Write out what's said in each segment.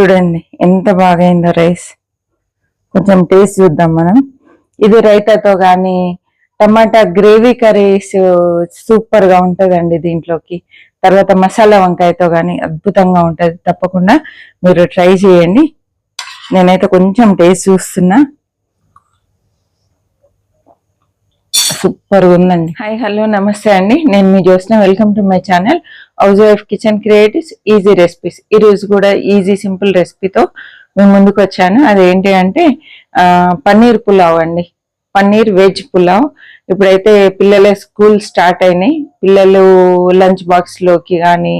చూడండి ఎంత బాగైందో రైస్. కొంచెం టేస్ట్ చూద్దాం మనం. ఇది రైతాతో కానీ టమాటా గ్రేవీ కర్రీస్ సూపర్గా ఉంటదండి దీంట్లోకి. తర్వాత మసాలా వంకాయతో కానీ అద్భుతంగా ఉంటుంది తప్పకుండా. మీరు ట్రై చేయండి. నేనైతే కొంచెం టేస్ట్ చూస్తున్నా. సూపర్ ఉందండి. హాయ్ హలో నమస్తే అండి. నేను మీ Jyotsna. Welcome to my channel. House wife kitchen creatives easy recipes. ఈ రోజు కూడా ఈజీ సింపుల్ రెసిపీతో మేము ముందుకు వచ్చాను. అదేంటి అంటే పన్నీర్ పులావ్ అండి. పన్నీర్ వెజ్ పులావ్. ఇప్పుడైతే పిల్లల స్కూల్ స్టార్ట్ అయినాయి. పిల్లలు లంచ్ బాక్స్లోకి కానీ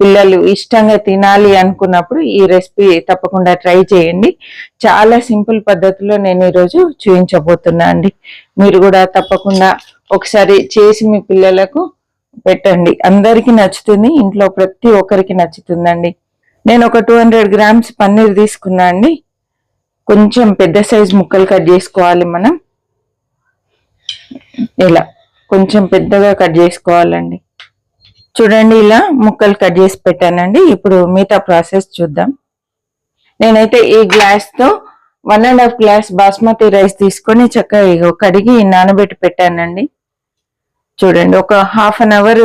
పిల్లలు ఇష్టంగా తినాలి అనుకున్నప్పుడు ఈ రెసిపీ తప్పకుండా ట్రై చేయండి. చాలా సింపుల్ పద్ధతిలో నేను ఈరోజు చూపించబోతున్నా అండి. మీరు కూడా తప్పకుండా ఒకసారి చేసి మీ పిల్లలకు పెట్టండి. అందరికీ నచ్చుతుంది ఇంట్లో ప్రతి ఒక్కరికి నచ్చుతుందండి. నేను ఒక టూ హండ్రెడ్ గ్రామ్స్ పన్నీర్ తీసుకున్నా అండి. కొంచెం పెద్ద సైజ్ ముక్కలు కట్ చేసుకోవాలి మనం. ఇలా కొంచెం పెద్దగా కట్ చేసుకోవాలండి. చూడండి ఇలా ముక్కలు కట్ చేసి పెట్టానండి. ఇప్పుడు మిగతా ప్రాసెస్ చూద్దాం. నేనైతే ఈ గ్లాస్తో one and half glass basmati rice తీసుకొని చక్కగా ఇగో కడిగి నానబెట్టి పెట్టానండి. చూడండి ఒక హాఫ్ అన్ అవర్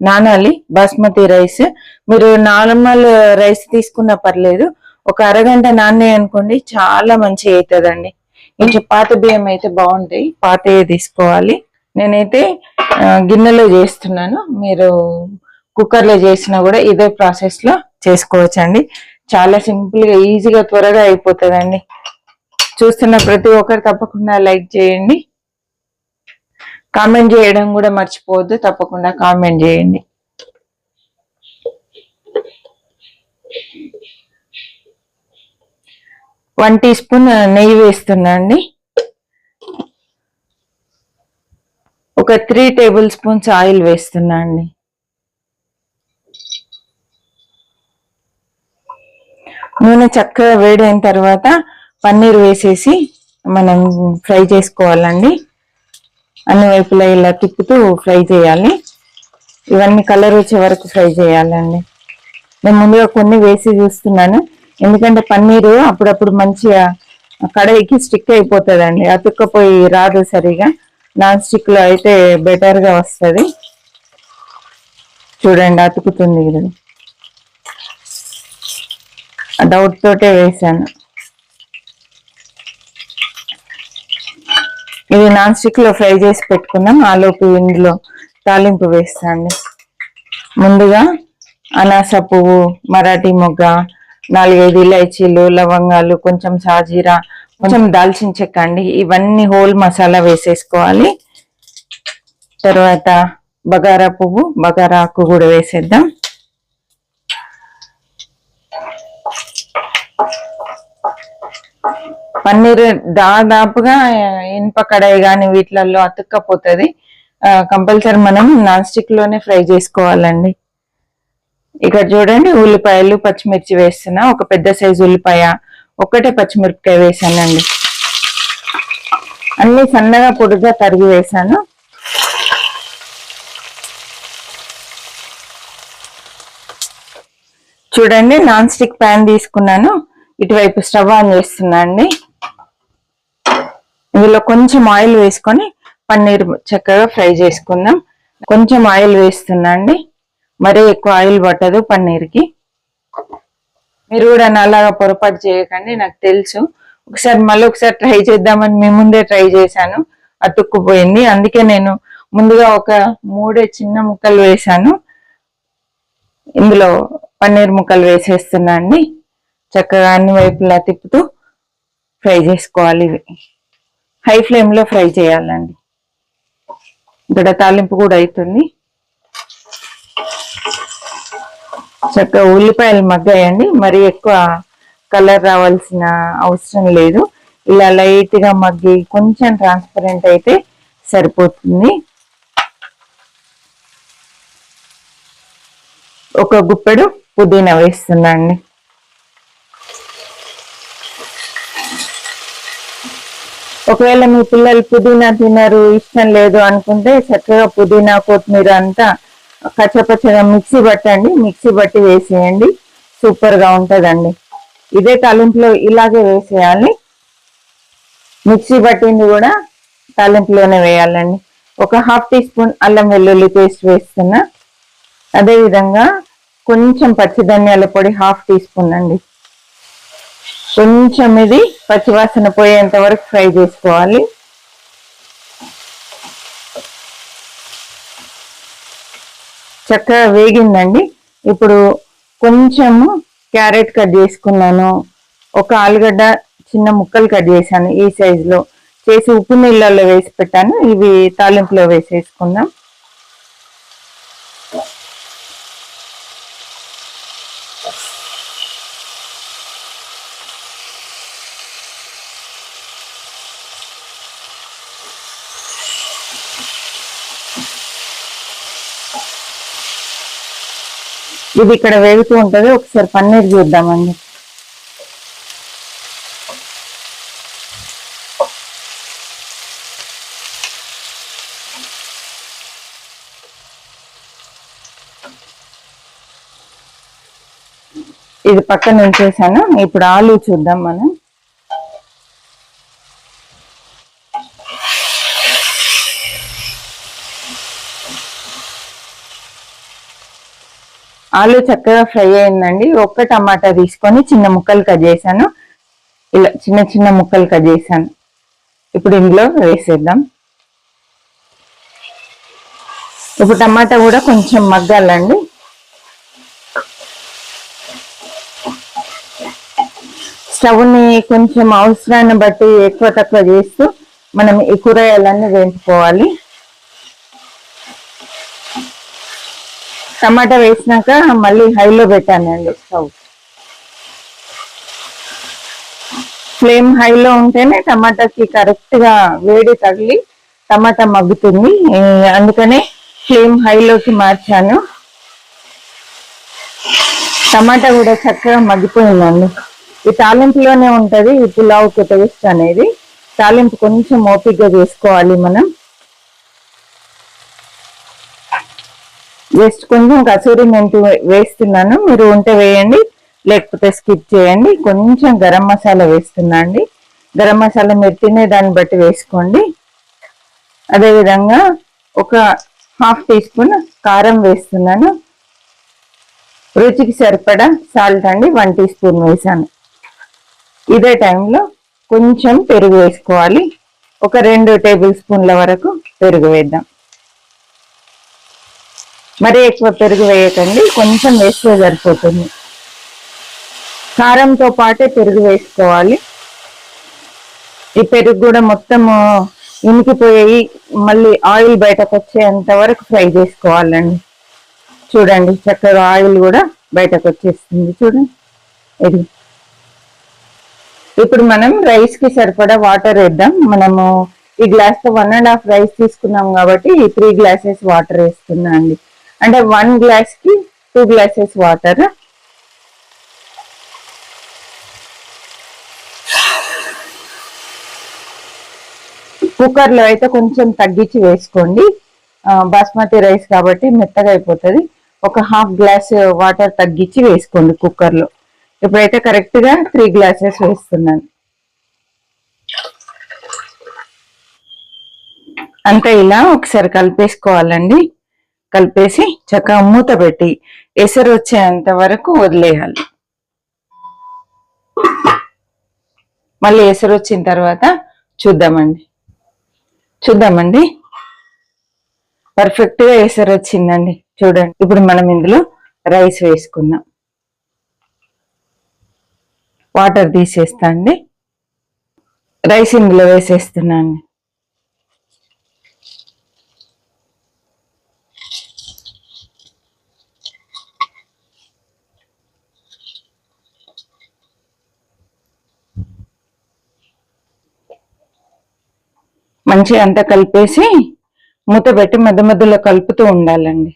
నానాలి బాస్మతి రైస్. మీరు నార్మల్ రైస్ తీసుకున్నా పర్లేదు ఒక అరగంట నానే అనుకోండి చాలా మంచిగా అవుతుందండి కొంచెం పాత బియ్యం అయితే బాగుంటాయి పాతయే తీసుకోవాలి. నేనైతే గిన్నెలో చేస్తున్నాను. మీరు కుక్కర్లో చేసినా కూడా ఇదే ప్రాసెస్లో చేసుకోవచ్చు చేసుకోవచ్చండి. చాలా సింపుల్గా ఈజీగా త్వరగా అయిపోతుందండి. చూస్తున్న ప్రతి ఒక్కరు తప్పకుండా లైక్ చేయండి. కామెంట్ చేయడం కూడా మర్చిపోవద్దు. తప్పకుండా కామెంట్ చేయండి. వన్ టీ స్పూన్ నెయ్యి వేస్తున్నా అండి. ఒక త్రీ టేబుల్ స్పూన్స్ ఆయిల్ వేస్తున్నా అండి. నూనె చక్కగా వేడైన తర్వాత పన్నీర్ వేసేసి మనం ఫ్రై చేసుకోవాలండి. అన్ని వైపులా ఇలా తిప్పుతూ ఫ్రై చేయాలి. ఇవన్నీ కలర్ వచ్చే వరకు ఫ్రై చేయాలండి. నేను ముందుగా కొన్ని వేసి చూస్తున్నాను. ఎందుకంటే పన్నీరు అప్పుడప్పుడు మంచిగా కడాయికి స్టిక్ అయిపోతుందండి. అతుక్కపోయి రాదు సరిగా. నాన్ స్టిక్లో అయితే బెటర్గా వస్తుంది. చూడండి అతుకుతుంది ఇది. డౌట్ తోటే వేసాను. ఇది నాన్ స్టిక్లో ఫ్రై చేసి పెట్టుకున్నాం. ఆలోపు ఇందులో తాలింపు వేస్తాండి ముందుగా అనాస పువ్వు మరాఠీ మొగ్గ నాలుగైదు ఇలైచీలు లవంగాలు కొంచెం సాజీరా కొంచెం దాల్చిన చెక్క అండి. ఇవన్నీ హోల్ మసాలా వేసేసుకోవాలి. తర్వాత బగారా పువ్వు బగారా ఆకు కూడా వేసేద్దాం. పన్నీర్ దాదాపుగా ఇనుప కడాయి కానీ వీటిలలో అతుక్కపోతుంది. కంపల్సరీ మనం నాన్ స్టిక్లోనే ఫ్రై చేసుకోవాలండి. ఇక్కడ చూడండి ఉల్లిపాయలు పచ్చిమిర్చి వేస్తున్నా. ఒక పెద్ద సైజు ఉల్లిపాయ ఒక్కటే పచ్చిమిరపకాయ వేసానండి. అన్ని సన్నగా పొడిగా తరిగి వేసాను. చూడండి నాన్ స్టిక్ ప్యాన్ తీసుకున్నాను. ఇటువైపు స్టవ్ ఆన్ చేస్తున్నా అండి. ఇందులో కొంచెం ఆయిల్ వేసుకొని పన్నీర్ చక్కగా ఫ్రై చేసుకుందాం. కొంచెం ఆయిల్ వేస్తున్నా అండి. మరీ ఎక్కువ ఆయిల్ పట్టదు పన్నీర్కి. మీరు కూడా నాలాగా పొరపాటు చేయకండి నాకు తెలుసు. ఒకసారి మళ్ళీ ఒకసారి ట్రై చేద్దామని మీ ముందే ట్రై చేశాను. అతుక్కుపోయింది. అందుకే నేను ముందుగా ఒక మూడే చిన్న ముక్కలు వేశాను. ఇందులో పన్నీర్ ముక్కలు వేసేస్తున్నా అండి. చక్కగా అన్ని వైపులా తిప్పుతూ ఫ్రై చేసుకోవాలి ఇవి. హై ఫ్లేమ్లో ఫ్రై చేయాలండి. ఇక్కడ తాలింపు కూడా అవుతుంది చక్కగా ఉల్లిపాయలు మగ్గాయండి. మరి ఎక్కువ కలర్ రావాల్సిన అవసరం లేదు. ఇలా లైట్గా మగ్గి కొంచెం ట్రాన్స్పరెంట్ అయితే సరిపోతుంది. ఒక గుప్పెడు పుదీనా వేస్తున్నాండి ఒకవేళ మీ పిల్లలు పుదీనా తినరు ఇష్టం లేదు అనుకుంటే చక్కగా పుదీనా కొత్తిమీర అంతా కచ్చపచ్చగా మిక్సీ పట్టండి మిక్సీ పట్టి వేసేయండి. సూపర్గా ఉంటుందండి. ఇదే తాలింపులో ఇలాగే వేసేయాలి. మిక్సీ పట్టింది కూడా తాలింపులోనే వేయాలండి. ఒక హాఫ్ టీ స్పూన్ అల్లం వెల్లుల్లి పేస్ట్ వేస్తున్నా. అదేవిధంగా కొంచెం పచ్చి ధనియాల పొడి హాఫ్ టీ స్పూన్ అండి. కొంచెం ఇది పచ్చివాసన పోయేంత వరకు ఫ్రై చేసుకోవాలి. చక్కగా వేగిందండి. ఇప్పుడు కొంచెము క్యారెట్ కట్ చేసుకున్నాను. ఒక ఆలుగడ్డ చిన్న ముక్కలు కట్ చేశాను ఈ సైజులో. చేసి ఉప్పు నీళ్ళల్లో వేసి పెట్టాను. ఇవి తాలింపులో వేసేసుకుందాం. ఇది ఇక్కడ వేగుతూ ఉంటుంది. ఒకసారి పన్నీర్ చూద్దామండి. ఇది పక్కన ఉంచేసాను. ఇప్పుడు ఆలు చూద్దాం మనం. ఆలు చక్కగా ఫ్రై అయిందండి. ఒక్క టమాటా తీసుకొని చిన్న ముక్కలు కట్ చేశాను. ఇలా చిన్న చిన్న ముక్కలు కట్ చేశాను. ఇప్పుడు ఇందులో వేసేద్దాం. ఇప్పుడు టమాటా కూడా కొంచెం మగ్గాలండి. స్టవ్ని కొంచెం అవసరాన్ని బట్టి ఎక్కువ తక్కువ చేస్తూ మనం ఈ కూరగాయలన్నీ వేయించుకోవాలి టమాటా వేసినాక మళ్ళీ హైలో పెట్టానండి స్టవ్. ఫ్లేమ్ హైలో ఉంటేనే టమాటాకి కరెక్ట్గా వేడి తగిలి టమాటా మగ్గుతుంది. అందుకనే ఫ్లేమ్ హైలోకి మార్చాను. టమాటా కూడా చక్కగా మగ్గిపోయిందండి. ఈ తాలింపులోనే ఉంటుంది ఈ పులావుకి టేస్ట్ అనేది. తాలింపు కొంచెం ఓపిక్గా చేసుకోవాలి మనం. జస్ట్ కొంచెం కసూరి మెంతి వే- వేస్తున్నాను. మీరు ఉంటే వేయండి లేకపోతే స్కిప్ చేయండి. కొంచెం గరం మసాలా వేస్తున్నా అండి గరం మసాలా మీరు తినే దాన్ని బట్టి వేసుకోండి. అదేవిధంగా ఒక హాఫ్ టీ స్పూన్ కారం వేస్తున్నాను. రుచికి సరిపడా సాల్ట్ అండి వన్ టీ స్పూన్ వేసాను. ఇదే టైంలో కొంచెం పెరుగు వేసుకోవాలి. ఒక రెండు టేబుల్ స్పూన్ల వరకు పెరుగు వేద్దాం. మరీ ఎక్కువ పెరుగు వేయకండి కొంచెం వేస్తే సరిపోతుంది. కారంతో పాటే పెరుగు వేసుకోవాలి. ఈ పెరుగు కూడా మొత్తము ఇనికిపోయి మళ్ళీ ఆయిల్ బయటకు వచ్చేంత వరకు ఫ్రై చేసుకోవాలండి. చూడండి చక్కగా ఆయిల్ కూడా బయటకు వచ్చేస్తుంది చూడండి. ఇది. ఇప్పుడు మనం రైస్కి సరిపడా వాటర్ వేద్దాం. మనము ఈ గ్లాస్తో వన్ అండ్ హాఫ్ రైస్ తీసుకున్నాం కాబట్టి ఈ త్రీ గ్లాసెస్ వాటర్ వేస్తున్నా అండి అంటే వన్ గ్లాస్కి టూ గ్లాసెస్ వాటర్ కుక్కర్లో అయితే కొంచెం తగ్గించి వేసుకోండి. బాస్మతి రైస్ కాబట్టి మెత్తగా అయిపోతుంది. ఒక హాఫ్ గ్లాస్ వాటర్ తగ్గించి వేసుకోండి కుక్కర్లో ఇప్పుడైతే కరెక్ట్గా త్రీ గ్లాసెస్ వేస్తున్నాను. అంతా ఇలా ఒకసారి కలిపేసుకోవాలండి. కలిపేసి చక్కగా మూత పెట్టి ఎసరు వచ్చేంత వరకు వదిలేయాలి. మళ్ళీ ఎసరు వచ్చిన తర్వాత చూద్దామండి. చూద్దామండి. పర్ఫెక్ట్గా ఎసరు వచ్చిందండి. చూడండి. ఇప్పుడు మనం ఇందులో రైస్ వేసుకుందాం. వాటర్ తీసేస్తా అండి. రైస్ ఇందులో వేసేస్తున్నాను. మంచిగా అంతా కలిపేసి మూత పెట్టి మధ్య మధ్యలో కలుపుతూ ఉండాలండి.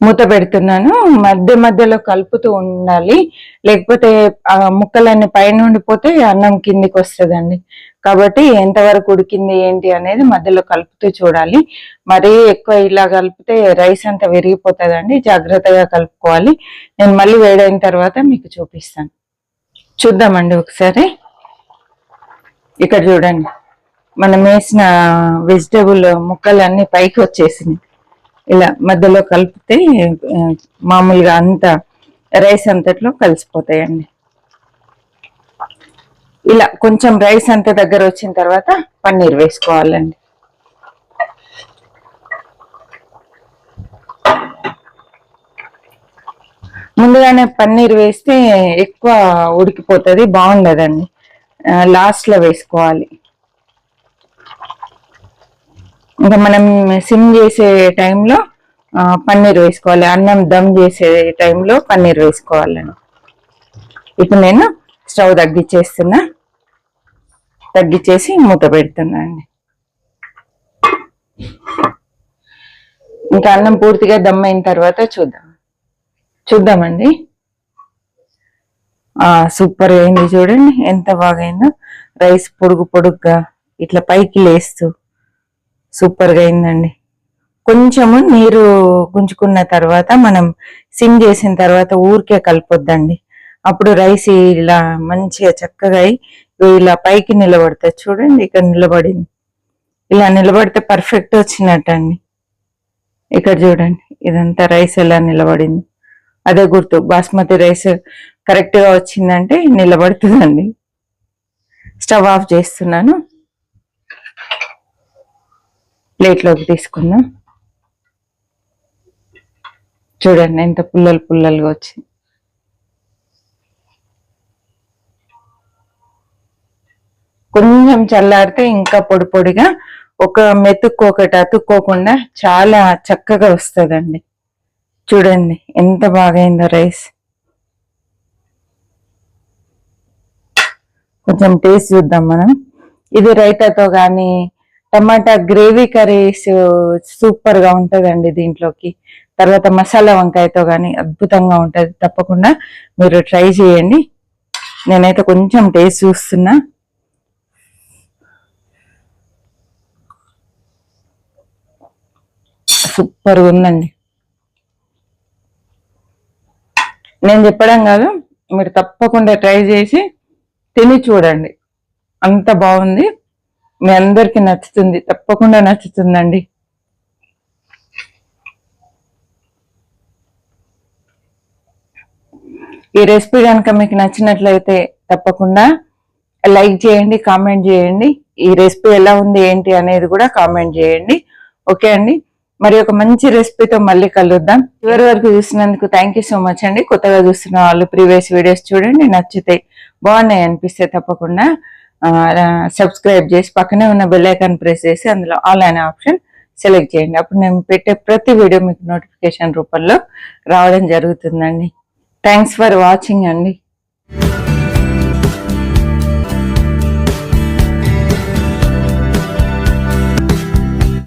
మూత పెడుతున్నాను మధ్య మధ్యలో కలుపుతూ ఉండాలి. లేకపోతే ఆ ముక్కలన్నీ పైన ఉండిపోతే అన్నం కిందికి వస్తుందండి. కాబట్టి ఎంతవరకు ఉడికింది ఏంటి అనేది మధ్యలో కలుపుతూ చూడాలి. మరీ ఎక్కువ ఇలా కలిపితే రైస్ అంతా విరిగిపోతుందండి. జాగ్రత్తగా కలుపుకోవాలి. నేను మళ్ళీ వేడైన తర్వాత మీకు చూపిస్తాను. చూద్దామండి ఒకసారి. ఇక్కడ చూడండి. మనం వేసిన వెజిటేబుల్ ముక్కలన్నీ పైకి వచ్చేసినాయి. ఇలా మధ్యలో కలిపితే మామూలుగా అంత రైస్ అంతట్లో కలిసిపోతాయండి. ఇలా కొంచెం రైస్ అంత దగ్గర వచ్చిన తర్వాత పన్నీర్ వేసుకోవాలండి. ముందుగానే పన్నీర్ వేస్తే ఎక్కువ ఉడికిపోతుంది బాగుండదండి. లాస్ట్లో వేసుకోవాలి. ఇంకా మనం సిమ్ చేసే టైంలో పన్నీర్ వేసుకోవాలి. అన్నం దమ్ చేసే టైంలో పన్నీర్ వేసుకోవాలండి ఇప్పుడు నేను స్టవ్ తగ్గించేస్తున్నా తగ్గించేసి మూత పెడుతున్నా అండి. ఇంకా అన్నం పూర్తిగా దమ్ అయిన తర్వాత చూద్దాం. చూద్దామండి. సూపర్ అయింది చూడండి. ఎంత బాగైందో. రైస్ పొడుగు పొడుగ్గా ఇట్లా పైకి లేస్తూ. సూపర్గా అయిందండి. కొంచెము నీరు గుంజుకున్న తర్వాత మనం సిమ్ చేసిన తర్వాత ఊరికే కలపొద్దండి. అప్పుడు రైస్ ఇలా మంచిగా చక్కగా అయి ఇలా పైకి నిలబడుతుంది చూడండి ఇక్కడ నిలబడింది. ఇలా నిలబడితే పర్ఫెక్ట్ వచ్చినట్టండి. ఇక్కడ చూడండి ఇదంతా రైస్ ఎలా నిలబడింది. అదే గుర్తు బాస్మతి రైస్ కరెక్ట్గా వచ్చిందంటే నిలబడుతుందండి. స్టవ్ ఆఫ్ చేస్తున్నాను. ప్లేట్లోకి తీసుకుందాం. చూడండి ఎంత పుల్లలు పుల్లలుగా వచ్చింది కొంచెం చల్లారితే ఇంకా పొడి పొడిగా ఒక మెతుక్కు ఒకటి అతుక్కోకుండా చాలా చక్కగా వస్తుందండి. చూడండి ఎంత బాగైందో రైస్. కొంచెం టేస్ట్ చూద్దాం మనం. ఇది రైతాతో కానీ టమాటా గ్రేవీ కర్రీస్ సూపర్గా ఉంటదండి దీంట్లోకి. తర్వాత మసాలా వంకాయతో కానీ అద్భుతంగా ఉంటుంది. తప్పకుండా మీరు ట్రై చేయండి. నేనైతే కొంచెం టేస్ట్ చూస్తున్నా. సూపర్ ఉందండి. నేను చెప్పడం కాదు మీరు తప్పకుండా ట్రై చేసి తిని చూడండి. అంత బాగుంది. మీ అందరికి నచ్చుతుంది. తప్పకుండా నచ్చుతుందండి. ఈ రెసిపీ కనుక మీకు నచ్చినట్లయితే తప్పకుండా లైక్ చేయండి కామెంట్ చేయండి. ఈ రెసిపీ ఎలా ఉంది ఏంటి అనేది కూడా కామెంట్ చేయండి. ఓకే అండి? మరి ఒక మంచి రెసిపీతో మళ్ళీ కలుద్దాం. చివరి వరకు చూసినందుకు థ్యాంక్ సో మచ్ అండి. కొత్తగా చూస్తున్న వాళ్ళు ప్రీవియస్ వీడియోస్ చూడండి. నచ్చితే బాగున్నాయి అనిపిస్తే తప్పకుండా సబ్స్క్రైబ్ చేసి పక్కనే ఉన్న బెల్ ఐకాన్ ప్రెస్ చేసి అందులో ఆల్ అనే ఆప్షన్ సెలెక్ట్ చేయండి. అప్పుడు నేను పెట్టే ప్రతి వీడియో మీకు నోటిఫికేషన్ రూపంలో రావడం జరుగుతుందండి. థ్యాంక్స్ ఫర్ వాచింగ్ అండి.